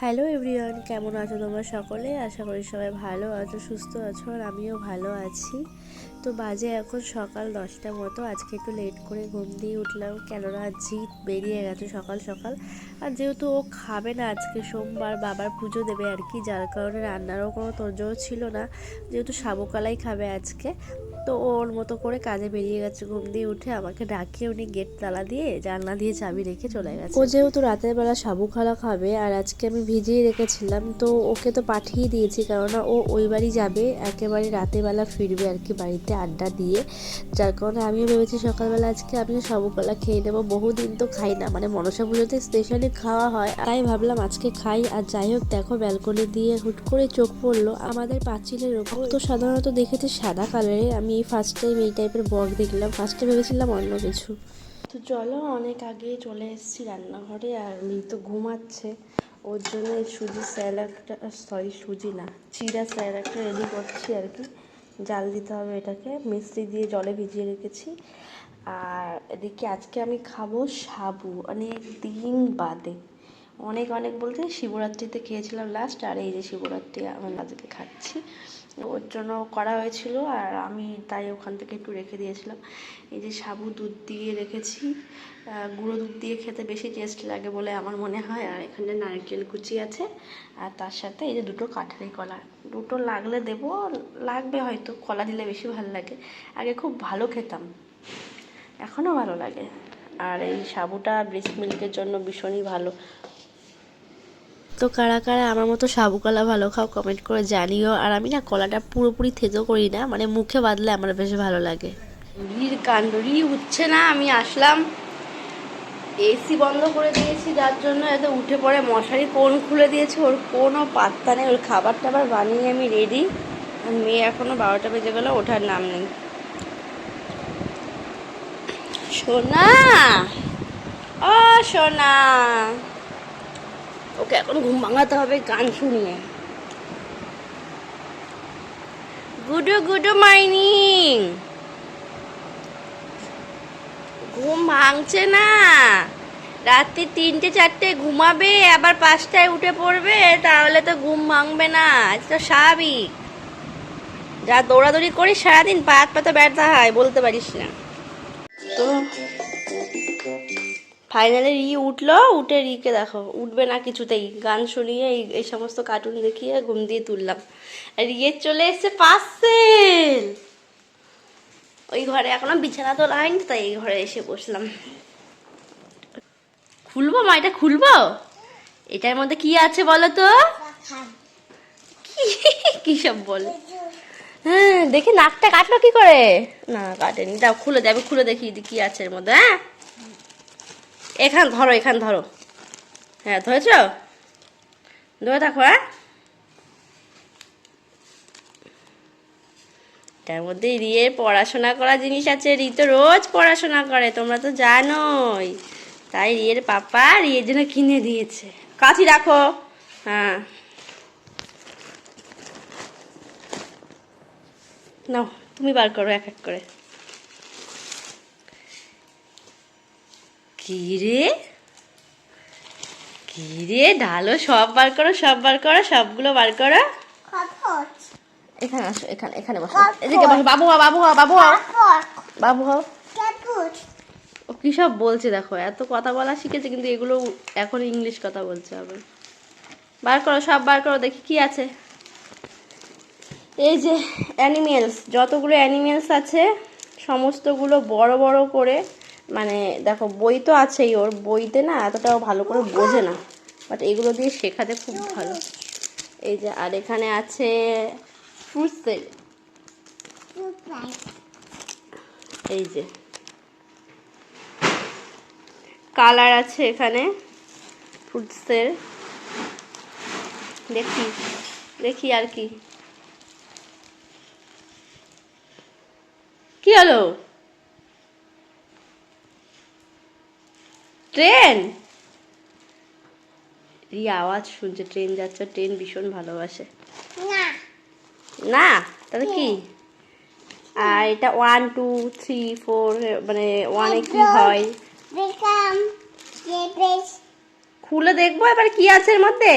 Hello everyone, কেমন আছো তোমরা সকলে? আশা করি সবাই ভালো আছো, সুস্থ আছো, আর আমিও ভালো আছি। তো বাজে এখন সকাল দশটা মতো, আজকে একটু লেট করে ঘুম দিয়ে উঠলাম, কেননা জিৎ বেরিয়ে গেছে সকাল সকাল। আর যেহেতু ও খাবে না আজকে, সোমবার বাবার পুজো দেবে আর কি, যার কারণে রান্নারও কোনো তোরজোর ছিল না। যেহেতু সাবুকালাই খাবে আজকে তো ওর মতো করে কাজে বেরিয়ে গেছে, ঘুম দিয়ে উঠে আমাকে ডাকিয়ে উনি গেট তালা দিয়ে জানলা দিয়ে চাবি রেখে চলে গেছে। ও যেহেতু রাতের বেলা সাবু খালা খাবে আর আজকে আমি ভিজিয়ে রেখেছিলাম, তো ওকে তো পাঠিয়ে দিয়েছি, কেননা ও ওই বাড়ি যাবে, একেবারে রাতের বেলা ফিরবে আর কি বাড়িতে আড্ডা দিয়ে। যার কারণে আমিও ভেবেছি সকালবেলা আজকে আমিও সাবু কলা খেয়ে নেব, বহুদিন তো খাই না মানে মনসা পুজোতে স্পেশালি খাওয়া হয়, তাই ভাবলাম আজকে খাই, আর যাই হোক দেখো ব্যালকনি দিয়ে হুট করে চোখ পড়ল, আমাদের পাঁচিলের ওপর তো সাধারণত দেখেছি সাদা কালারে আমি এই ফার্স্ট টাইম এই টাইপের বক দেখলাম ফার্স্টে ভেবেছিলাম অন্য কিছু। তো চলো, অনেক আগে চলে এসেছি রান্নাঘরে আর উনি তো ঘুমাচ্ছে। ওর জন্য সুজি স্যালাডটা সরি সুজি না, চিরা স্যালাডটা রেডি করছি আর কি। জাল দিতে হবে এটাকে মিস্ত্রি দিয়ে জলে ভিজিয়ে রেখেছি। আর এদিকে আজকে আমি খাব সাবু, অনেক দিন বাদে। অনেক অনেক বলতে শিবরাত্রিতে খেয়েছিলাম লাস্ট আর এই যে শিবরাত্রি আমি আজকে খাচ্ছি। ওর জন্য করা হয়েছিল আর আমি তাই ওখান থেকে একটু রেখে দিয়েছিলাম। এই যে সাবু দুধ দিয়ে রেখেছি গুঁড়ো দুধ দিয়ে খেতে বেশি টেস্ট লাগে বলে আমার মনে হয়। আর এখানে নারকেল কুচি আছে আর তার সাথে এই যে দুটো কাঠারি কলা। দুটো লাগলে দেবো, লাগবে হয়তো, কলা দিলে বেশি ভালো লাগে। আগে খুব ভালো খেতাম, এখনও ভালো লাগে। আর এই সাবুটা ব্রেস্ট মিল্কের জন্য ভীষণই ভালো। তো কারা কারা আমার মতো সাবু কলা ভালো খাও কমেন্ট করে জানিও। আর আমি না কলাটা পুরোপুরি থেতো করি না মানে মুখে বাঁধলে আমার বেশ ভালো লাগে। রির কাণ্ড রি উঠছে না, আমি আসলাম। এসি বন্ধ করে দিয়েছি, যার জন্য এত উঠে পড়ে মশারি, কোন খুলে দিয়েছে, ওর কোনো পাত্তা নেই। ওর খাবার টাবার বানিয়ে আমি রেডি আর মেয়ে এখনও বারোটা বেজে গেলে, ওঠার নাম নেই। সোনা! ও সোনা! ওকে, এখন ঘুম ভাঙাতে হবে গান শুনিয়ে। গুডু গুডু মাইনিং। ঘুম ভাঙছে না। রাত্রি তিনটে, চারটে ঘুমাবে, আবার পাঁচটায় উঠে পড়বে, তাহলে তো ঘুম ভাঙবে না এটা তো স্বাভাবিক। যা দৌড়াদৌড়ি করিস, সারাদিন পা হাত পাতা ব্যর্থ হয়, বলতে পারিস না। তো ফাইনালি রি উঠল, উঠে রিকে দেখো, উঠবে না কিছুতেই। গান শুনিয়ে এই এই সমস্ত কার্টুন দেখিয়ে ঘুম দিয়ে তুললাম। রিয়ে চলে এসছে পার্সেল ওই ঘরে এখনও বিছানা তোলা হয়নি তাই এই ঘরে এসে বসলাম। খুলবো মা, এটা খুলবো? এটার মধ্যে কি আছে বলো তো? কি- সব বলে? হ্যাঁ দেখি নাকটা কাটলো কি করে? না, কাটেনি। দাও, খুলে দেবে খুলে দেখি, কি আছে এর মধ্যে হ্যাঁ? এখান ধরো এখান ধরো। হ্যাঁ ধরেছ? ধরে থাকো হ্যাঁ? তার মধ্যে রিয়ের পড়াশোনা করা জিনিস আছে। রি তো রোজ পড়াশোনা করে, তোমরা তো জানোই। তাই রিয়ের পাপা রিয়ের জন্য কিনে দিয়েছে। কাছি রাখো। হ্যাঁ। নাও, তুমি বার করো এক এক করে। কি রে কি রে ঢালো সব বার করো সব বার করো সবগুলো বার করো। এখানে আসো এখানে এখানে বসো। এদিকে বসো বাবু হও বাবু হও বাবু হও। বাবু হও। ও কি সব বলছে দেখো এত কথা বলা শিখেছে কিন্তু এগুলো এখন ইংলিশ কথা বলছে আবার। বার করো সব বার করো দেখি কি আছে। এই যে অ্যানিমেলস যতগুলো অ্যানিমেলস আছে সমস্তগুলো বড় বড় করে মানে দেখো বই তো আছেই, ওর বইতে না এতটাও ভালো করে বোঝে না। বাট এগুলো দিয়ে শেখাতে খুব ভালো। এই যে, আর এখানে আছে ফ্রুটসের এই যে। কালার আছে এখানে ফ্রুটসের দেখি দেখি আর কি। কি হলো? ট্রেন? রিয়া আওয়াজ শুনছে ট্রেন যাচ্ছে ট্রেন ভীষণ ভালোবাসে। না। তাহলে কি? আর এটা ওয়ান টু থ্রি ফোর মানে ওয়ানে কি হয়? খুলে দেখব এবার কি আছে এর মধ্যে?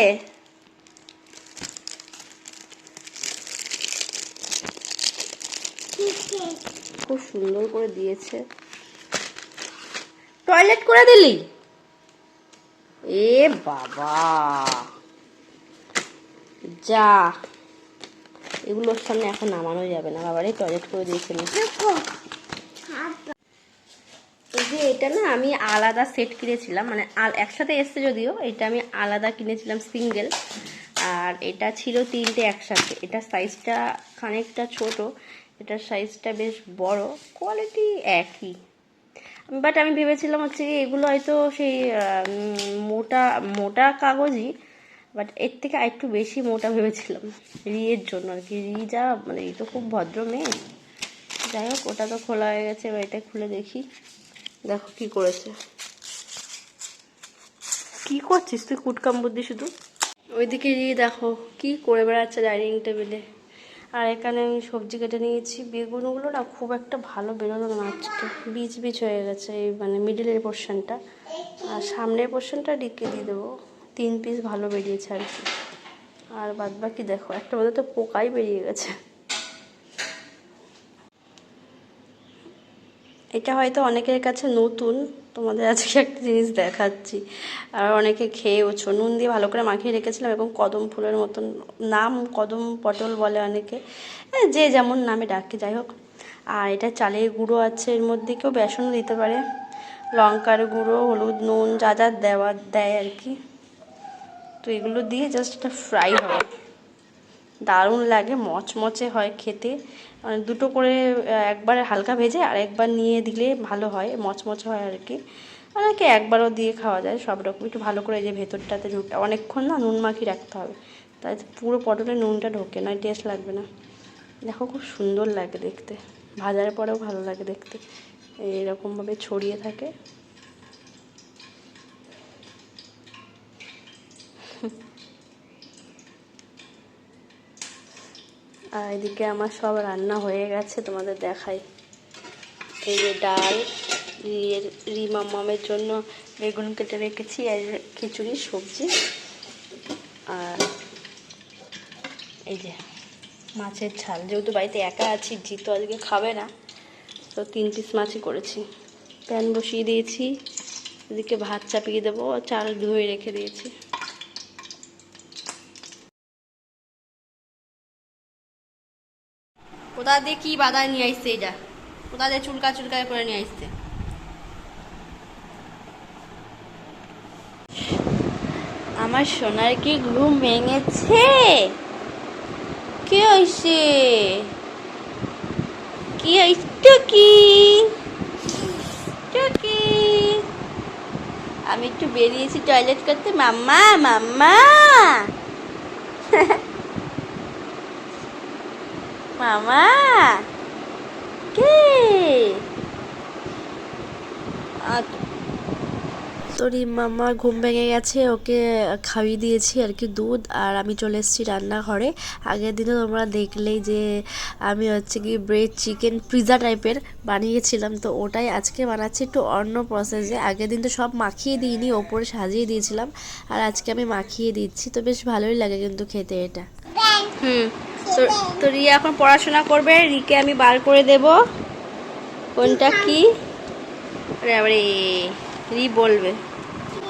খুব সুন্দর করে দিয়েছে। টয়লেট করে দিলি? এ বাবা। যা। এগুলোর সামনে এখন নামানো যাবে না বাবারে টয়লেট করে দিয়েছিল এই যে এটা না আমি আলাদা সেট কিনেছিলাম মানে একসাথে এসছে যদিও এটা আমি আলাদা কিনেছিলাম সিঙ্গেল। আর এটা ছিল তিনটে একসাথে। এটা সাইজটা খানিকটা ছোট এটার সাইজটা বেশ বড়। কোয়ালিটি একই। বাট আমি ভেবেছিলাম হচ্ছে কি এগুলো হয়তো সেই মোটা মোটা কাগজই বাট এর থেকে আরেকটু বেশি মোটা ভেবেছিলাম। রিয়ের জন্য আর কি। রি যা মানে এই তো খুব ভদ্র মেয়ে। যাই হোক ওটা তো খোলা হয়ে গেছে এবার এটা খুলে দেখি। দেখো কি করেছে। কি করছিস তুই কুটকাম বুদ্ধি শুধু? ওইদিকে গিয়ে দেখো কি করে বেড়াচ্ছে ডাইনিং টেবিলে। আর এখানে আমি সবজি কেটে নিয়েছি। বেগুনগুলো না খুব একটা ভালো বেরোলো না, আজকে বীজ বীজ হয়ে গেছে এই মানে মিডিলের পোর্শনটা আর সামনের পোর্শনটা ডিকে দিয়ে দেবো। তিন পিস ভালো বেরিয়েছে আর কি। আর বাদ বাকি দেখো, একটা মধ্যে তো পোকাই বেরিয়ে গেছে। এটা হয়তো অনেকের কাছে নতুন তোমাদের আজকে একটা জিনিস দেখাচ্ছি। আর অনেকে খেয়েওছো নুন দিয়ে ভালো করে মাখিয়ে রেখেছিলাম এবং কদম ফুলের মতন নাম কদম পটল বলে অনেকে। হ্যাঁ, যে যেমন নামে ডাকে যাই হোক। আর এটা চালের গুঁড়ো আছে এর মধ্যে কেউ বেসনও দিতে পারে। লঙ্কার গুঁড়ো হলুদ নুন যা যা দেওয়া দেয় আর কি। তো এগুলো দিয়ে জাস্ট এটা ফ্রাই হবে। দারুণ লাগে, মচমচে হয় খেতে। মানে দুটো করে একবার হালকা ভেজে আর একবার নিয়ে দিলে ভালো হয়, মচমচে হয় আর কি। অনেকে একবারও দিয়ে খাওয়া যায়, সব রকম। একটু ভালো করে যে ভেতরটাতে ঢুকে অনেকক্ষণ না নুন মাখিয়ে রাখতে হবে। তাই পুরো পটলে নুনটা ঢোকে না টেস্ট লাগবে না। দেখো খুব সুন্দর লাগে দেখতে, ভাজার পরেও ভালো লাগে দেখতে। এইরকমভাবে ছড়িয়ে থাকে। আর এদিকে আমার সব রান্না হয়ে গেছে, তোমাদের দেখাই। এই যে ডাল রিয়ের রি মামামের জন্য বেগুন কেটে রেখেছি আর খিচুড়ি, সবজি। আর এই যে মাছের ঝাল, যেহেতু বাড়িতে একা আছি, জিতু আজকে খাবে না, তো তিন পিস মাছই করেছি। প্যান বসিয়ে দিয়েছি, এদিকে ভাত চাপিয়ে দেবো, চাল ধুয়ে রেখে দিয়েছি। কোথা দিয়ে কি বাধা নিয়ে আসছে এটা? কোথা দিয়ে চুলকা চুলকা করে নিয়ে আসছে? আমার সোনার কি ঘুম ভেঙেছে? কি হয়েছে কি হয়েছে টুকি! টুকি! আমি একটু বেরিয়েছি টয়লেট করতে। মাম্মা মাম্মা! মামা কে তো রিম মামা ঘুম ভেঙে গেছে ওকে খাইয়ে দিয়েছি আর কি দুধ আর আমি চলে এসেছি রান্নাঘরে। আগের দিনে তোমরা দেখলেই যে আমি হচ্ছে কি ব্রেড চিকেন পিৎজা টাইপের বানিয়েছিলাম তো ওটাই আজকে বানাচ্ছি একটু অন্য প্রসেসে আগের দিন তো সব মাখিয়ে দিইনি ওপরে সাজিয়ে দিয়েছিলাম আর আজকে আমি মাখিয়ে দিচ্ছি তো বেশ ভালোই লাগে কিন্তু খেতে এটা। হুম। তো তো রিয়া এখন পড়াশোনা করবে। রিকে আমি বার করে দেব। কোনটা কি? আরে রি বলবে।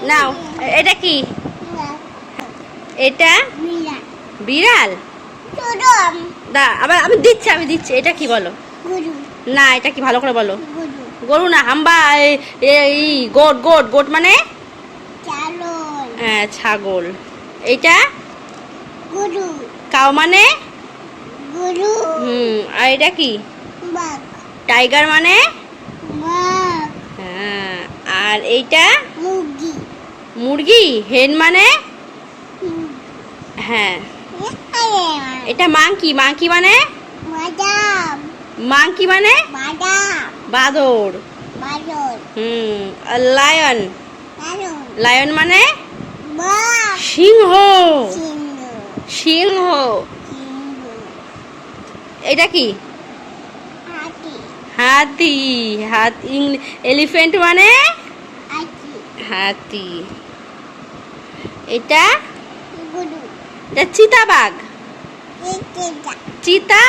নাও এটা কি? এটা? বিড়াল? দা আবার আমি দিচ্ছি আমি দিচ্ছি। এটা কি বলো? না এটা কি? ভালো করে বলো। গরু না হাম্বা এ- এ- গোট গোট গোট মানে? হ্যাঁ ছাগল। এটা? কাউ মানে? হুম আর এটা কি? টাইগার মানে? হ্যাঁ আর এইটা? মুরগি। হেন মানে? হ্যাঁ। এটা মাংকি। মাংকি মানে? মাংকি মানে? বাদর। হুম আর লায়ন? লায়ন। মানে? সিংহ। সিংহ। এটা কি? হাতি। হাতি এলিফেন্ট মানে? হাতি। এটা? এটা চিতাবাঘ। এটা চিতা?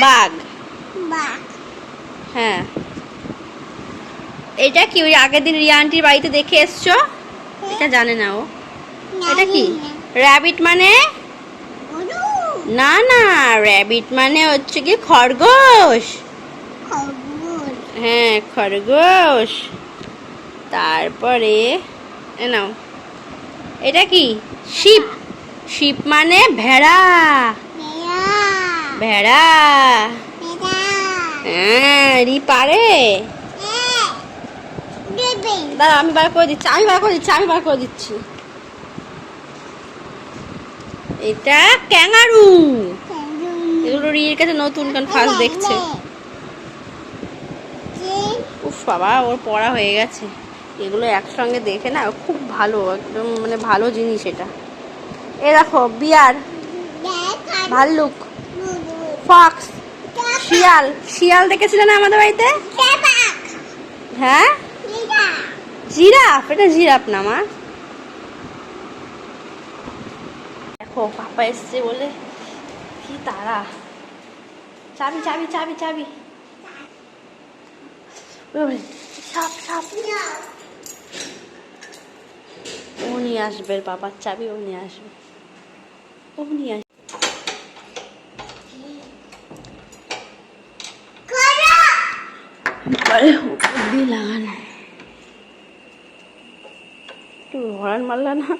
বাঘ। হ্যাঁ। এটা কি ওই আগের দিন রিয়া আন্টির বাড়িতে দেখে এসছো? এটা জানে না ও। এটা কি? র্যাবিট মানে? না না র্যাবিট মানে হচ্ছে কি খরগোশ। হ্যাঁ খরগোশ। তারপরে নাও। এটা কি? শিপ। শিপ মানে ভেড়া। ভেড়া। হ্যাঁ রি পারে। এ দাঁড়া আমি বার করে দিচ্ছি আমি বার করে দিচ্ছি আমি বার করে দিচ্ছি। এটা ক্যাঙ্গারু। এগুলো রিয়ের কাছে নতুন কারণ ফার্স্ট দেখছে। উফ বাবা ওর পড়া হয়ে গেছে। এগুলো একসঙ্গে দেখে না খুব ভালো একদম মানে ভালো জিনিস এটা। এ দেখো বিয়ার। ভাল্লুক। ফক্স। শিয়াল। শিয়াল দেখেছিলে না আমাদের বাড়িতে? হ্যাঁ? জিরাফ? এটা জিরাফ না মা? দেখো পাপা এসছে বলে কি তারা চাবি চাবি চাবি চাবি সাপ সাপ ও নিয়ে আসবে বাবার চাবি ও নিয়ে আসবে ও নিয়ে আসবে দিয়ে লাগানো একটু হরান মারলা না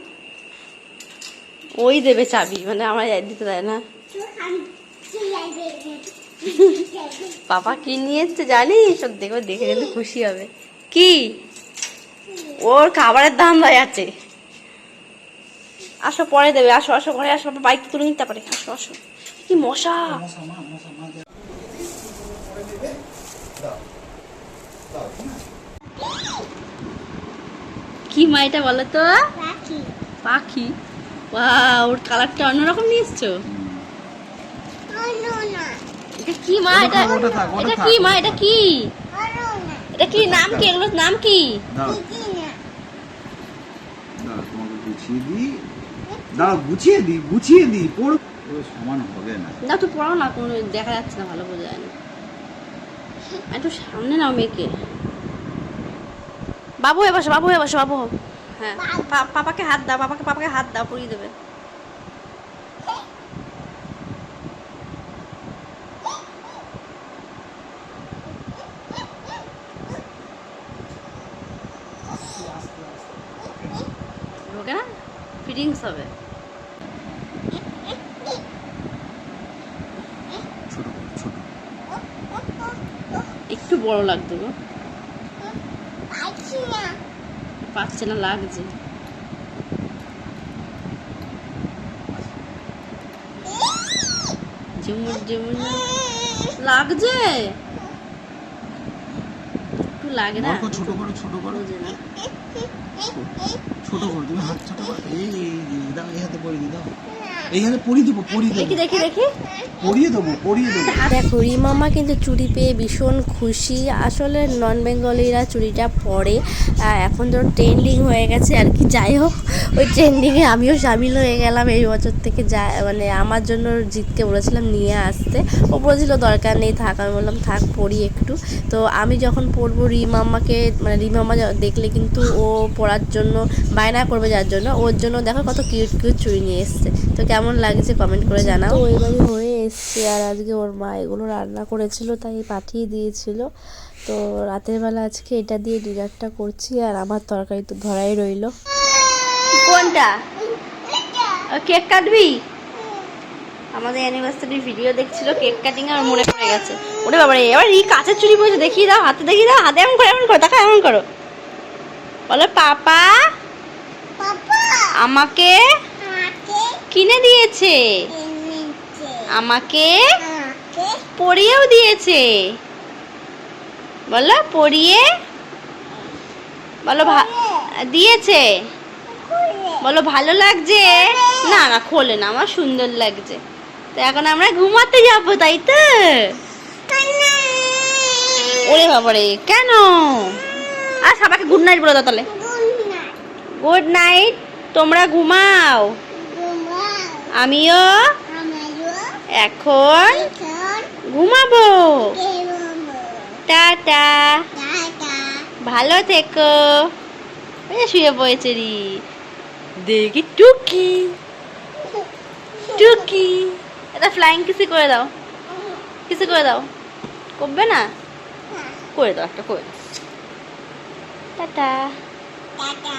ওই দেবে চাবি মানে আমার দিতে দেয় না। পাপা কি নিয়ে এসছে জানিস? ওর দেখবে দেখে কিন্তু খুশি হবে। কি? ওর খাবারের দাম দেয় আছে আসো পরে দেবে। আসো আসো ঘরে আসো। বাইক তুলে নিতে পারে। আসো আসো। কি মশা। কি মা এটা বলো তো? পাখি? ওর কালারটা অন্যরকম নিয়ে এসছো এটা কি মা? এটা এটা। কি মা? এটা কি? এটা কি? নাম কি? এগুলোর নাম কি? দাঁড়াও দাঁড়াও গুছিয়ে দিই। গুছিয়ে দিই পড়। সমান হবে না। না তুই পড়াও না কোনো দেখা যাচ্ছে না ভালো বোঝা যায় না। একটু সামনে নাও মেয়েকে। বাবু হয়ে বসো বাবু হয়ে বসো বাবু। হও। হ্যাঁ। পা- পাপাকে হাত দাও পাপাকে পাপাকে হাত দাও পরিয়ে দেবে। ঢোকে না ফিটিংস হবে। ছোট ছোট। একটু বড় লাগতো গো। পাচ্ছে না লাগছে। যেমন যেমন লাগছে? একটু লাগে না? ছোট করো ছোট করো। ছোট করো তুমি হাত ছোট করো। এই দাও এই হাতে পড়ে দিদা দাও। এই হাতে পরিয়ে দেবো পরিয়ে দেখি দেবো। দেখি দেখি পরিয়ে দেবো পরিয়ে দেবো। দেখো রিমামা কিন্তু চুড়ি পেয়ে ভীষণ খুশি। আসলে নন বেঙ্গলিরা চুড়িটা পরে এখন ধরুন ট্রেন্ডিং হয়ে গেছে আর কি। যাই হোক ওই ট্রেন্ডিংয়ে আমিও সামিল হয়ে গেলাম এই বছর থেকে। যা মানে আমার জন্য জিতকে বলেছিলাম নিয়ে আসতে। ও বলেছিল দরকার নেই থাক। আমি বললাম থাক পরি একটু। তো আমি যখন পরবো রিমাম্মাকে মানে রিমাম্মা দেখলে কিন্তু ও পরার জন্য বায়না করবে যার জন্য। ওর জন্য দেখো কত কিউট কিউট চুড়ি নিয়ে এসছে। তো কেমন লাগছে কমেন্ট করে জানাও। তো এবারে হয়ে এসছে আর আজকে ওর মা এগুলো রান্না করেছিল তাই পাঠিয়ে দিয়েছিল। তো রাতের বেলা আজকে এটা দিয়ে ডিনারটা করছি আর আমার তরকারি তো ধরাই রইল। কোনটা? কেক কাটবি? আমাদের অ্যানিভার্সারি ভিডিও দেখছিল কেক কাটিং আর মনে পড়ে গেছে। ওরে বাবারে এবার এই কাঁচের চুরি পড়েছে দেখিয়ে দাও হাতে দেখিয়ে দাও হাতে এমন করো এমন করো দেখা এমন করো। বলো পাপা? আমাকে কিনে দিয়েছে? আমাকে পড়িয়েও দিয়েছে। বলো পড়িয়ে বলো দিয়েছে? বলো ভালো লাগছে? না না খোলে না আমার সুন্দর লাগছে। তো এখন আমরা ঘুমাতে যাব তাই তো? ওরে বাবারে কেন? আর সবাইকে গুড নাইট বলে দাও তাহলে। গুড নাইট তোমরা ঘুমাও। ঘুমা আমিও এখন ঘুমাবো। টাটা। ভালো থেকো। শুয়ে পড়েছে রি। দেখি টুকি। টুকি। এটা ফ্লাইং কিসি করে দাও? কিসি করে দাও? করবে না? করে দাও একটা করে দাও। টাটা। টাটা।